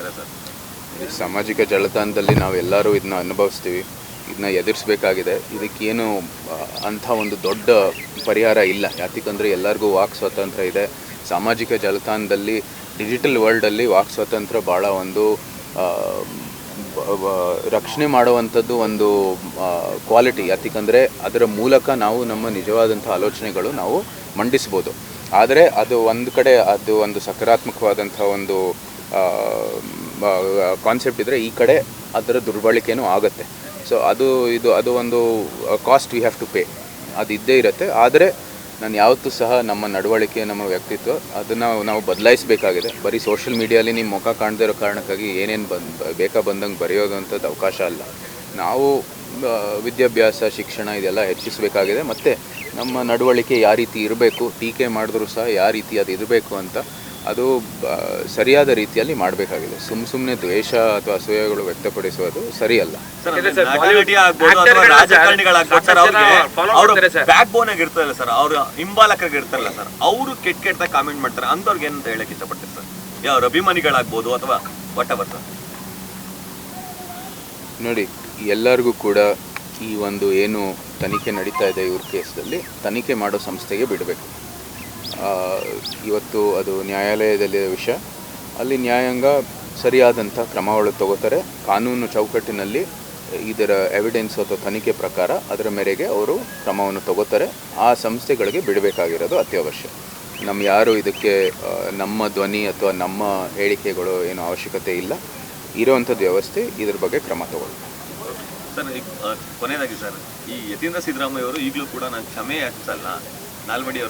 ಇದ್ದಾರೆ ಸರ್. ಸಾಮಾಜಿಕ ಜಾಲತಾಣದಲ್ಲಿ ನಾವೆಲ್ಲರೂ ಇದನ್ನ ಅನುಭವಿಸ್ತೀವಿ, ಇದನ್ನ ಎದುರಿಸಬೇಕಾಗಿದೆ. ಇದಕ್ಕೇನು ಅಂಥ ಒಂದು ದೊಡ್ಡ ಪರಿಹಾರ ಇಲ್ಲ. ಯಾತಕ್ಕಂದರೆ ಎಲ್ಲರಿಗೂ ವಾಕ್ ಸ್ವಾತಂತ್ರ್ಯ ಇದೆ. ಸಾಮಾಜಿಕ ಜಾಲತಾಣದಲ್ಲಿ, ಡಿಜಿಟಲ್ ವರ್ಲ್ಡಲ್ಲಿ ವಾಕ್ ಸ್ವಾತಂತ್ರ್ಯ ಭಾಳ ಒಂದು ರಕ್ಷಣೆ ಮಾಡುವಂಥದ್ದು ಒಂದು ಕ್ವಾಲಿಟಿ. ಯಾಕಂದರೆ ಅದರ ಮೂಲಕ ನಾವು ನಮ್ಮ ನಿಜವಾದಂಥ ಆಲೋಚನೆಗಳು ನಾವು ಮಂಡಿಸ್ಬೋದು. ಆದರೆ ಅದು ಒಂದು ಕಡೆ ಅದು ಒಂದು ಸಕಾರಾತ್ಮಕವಾದಂಥ ಒಂದು ಕಾನ್ಸೆಪ್ಟ್ ಇದ್ದರೆ ಈ ಕಡೆ ಅದರ ದುರ್ಬಳಕೆನೂ ಆಗುತ್ತೆ. ಸೊ ಅದು ಇದು, ಅದು ಒಂದು cost we have to pay ಅದು ಇದ್ದೇ ಇರುತ್ತೆ. ಆದರೆ ನಾನು ಯಾವತ್ತೂ ಸಹ ನಮ್ಮ ನಡವಳಿಕೆ, ನಮ್ಮ ವ್ಯಕ್ತಿತ್ವ ಅದನ್ನು ನಾವು ಬದಲಾಯಿಸಬೇಕಾಗಿದೆ. ಬರೀ ಸೋಷಿಯಲ್ ಮೀಡಿಯಲ್ಲಿ ನಿಮ್ಮ ಮುಖ ಕಾಣದೇ ಇರೋ ಕಾರಣಕ್ಕಾಗಿ ಏನೇನು ಬಂದು, ಬೇಕಾ ಬಂದಂಗೆ ಬರೆಯೋದು ಅಂಥದ್ದು ಅವಕಾಶ ಅಲ್ಲ. ನಾವು ವಿದ್ಯಾಭ್ಯಾಸ, ಶಿಕ್ಷಣ ಇದೆಲ್ಲ ಹೆಚ್ಚಿಸಬೇಕಾಗಿದೆ. ಮತ್ತು ನಮ್ಮ ನಡವಳಿಕೆ ಯಾವ ರೀತಿ ಇರಬೇಕು, ಟೀಕೆ ಮಾಡಿದ್ರೂ ಸಹ ಯಾವ ರೀತಿ ಅದು ಇರಬೇಕು ಅಂತ ಅದು ಸರಿಯಾದ ರೀತಿಯಲ್ಲಿ ಮಾಡಬೇಕಾಗಿದೆ. ಸುಮ್ ಸುಮ್ಮನೆ ದ್ವೇಷ ಅಥವಾ ಅಸೂಯೆಗಳು ವ್ಯಕ್ತಪಡಿಸುವುದು ಸರಿಯಲ್ಲ. ಬ್ಯಾಕ್ ಬೋನ್ ಆಗಿ ಇರ್ತಾರಲ್ಲ ಸರ್ ಅವರು ಹಿಂಬಾಲಕರಿಗೆ ಇರ್ತಾರಲ್ಲ ಸರ್ ಅವರು ಕೆಟ್ಟ ಕೆಟ್ಟದಾಗ ಕಾಮೆಂಟ್ ಮಾಡ್ತಾರೆ. ಅಂತವ್ರಿಗೆ ಏನಂತ ಹೇಳಕ್ ಇಷ್ಟಪಡ್ತಾರೆ ಸರ್? ಯಾವ ಅಭಿಮಾನಿಗಳಾಗ್ಬೋದು ಅಥವಾ ವಟ ನೋಡಿ ಎಲ್ಲರಿಗೂ ಕೂಡ ಈ ಒಂದು ಏನು ತನಿಖೆ ನಡೀತಾ ಇದೆ ಇವ್ರ ಕೇಸಲ್ಲಿ ತನಿಖೆ ಮಾಡೋ ಸಂಸ್ಥೆಗೆ ಬಿಡಬೇಕು. ಇವತ್ತು ಅದು ನ್ಯಾಯಾಲಯದಲ್ಲಿ ವಿಷಯ. ಅಲ್ಲಿ ನ್ಯಾಯಾಂಗ ಸರಿಯಾದಂಥ ಕ್ರಮಗಳು ತಗೋತಾರೆ. ಕಾನೂನು ಚೌಕಟ್ಟಿನಲ್ಲಿ ಇದರ ಎವಿಡೆನ್ಸ್ ಅಥವಾ ತನಿಖೆ ಪ್ರಕಾರ ಅದರ ಮೇರೆಗೆ ಅವರು ಕ್ರಮವನ್ನು ತಗೋತಾರೆ. ಆ ಸಂಸ್ಥೆಗಳಿಗೆ ಬಿಡಬೇಕಾಗಿರೋದು ಅತ್ಯವಶ್ಯ. ನಮ್ಮ ಯಾರು ಇದಕ್ಕೆ ನಮ್ಮ ಧ್ವನಿ ಅಥವಾ ನಮ್ಮ ಹೇಳಿಕೆಗಳು ಏನು ಅವಶ್ಯಕತೆ ಇಲ್ಲ. ಇರುವಂಥದ್ದು ವ್ಯವಸ್ಥೆ ಇದ್ರ ಬಗ್ಗೆ ಕ್ರಮ ತಗೊಳ್ಳಿ. ಸರ್ ಕೊನೆಯದಾಗಿ ಸರ್, ಈ ಯತೀಂದ್ರ ಸಿದ್ದರಾಮಯ್ಯ ಅವರು ಈಗಲೂ ಕೂಡ ನಾನು ಕ್ಷಮೆ ಯಾಚಿಸಲ್ಲ ನಾಲ್ವಡಿ ಅವ್ರ